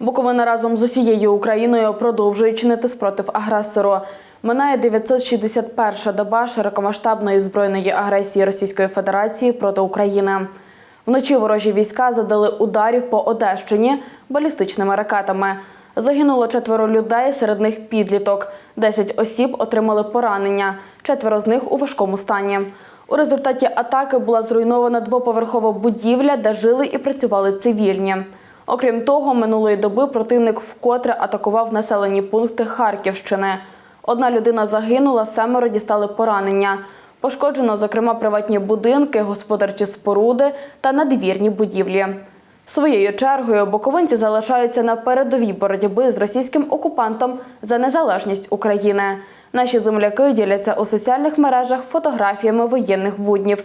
Буковина разом з усією Україною продовжує чинити спротив агресору. Минає 961-ша доба широкомасштабної збройної агресії Російської Федерації проти України. Вночі ворожі війська завдали ударів по Одещині балістичними ракетами. Загинуло четверо людей, серед них підліток. Десять осіб отримали поранення, четверо з них у важкому стані. У результаті атаки була зруйнована двоповерхова будівля, де жили і працювали цивільні. Окрім того, минулої доби противник вкотре атакував населені пункти Харківщини. Одна людина загинула, семеро дістали поранення. Пошкоджено, зокрема, приватні будинки, господарчі споруди та надвірні будівлі. Своєю чергою боковинці залишаються на передовій боротьби з російським окупантом за незалежність України. Наші земляки діляться у соціальних мережах фотографіями воєнних буднів,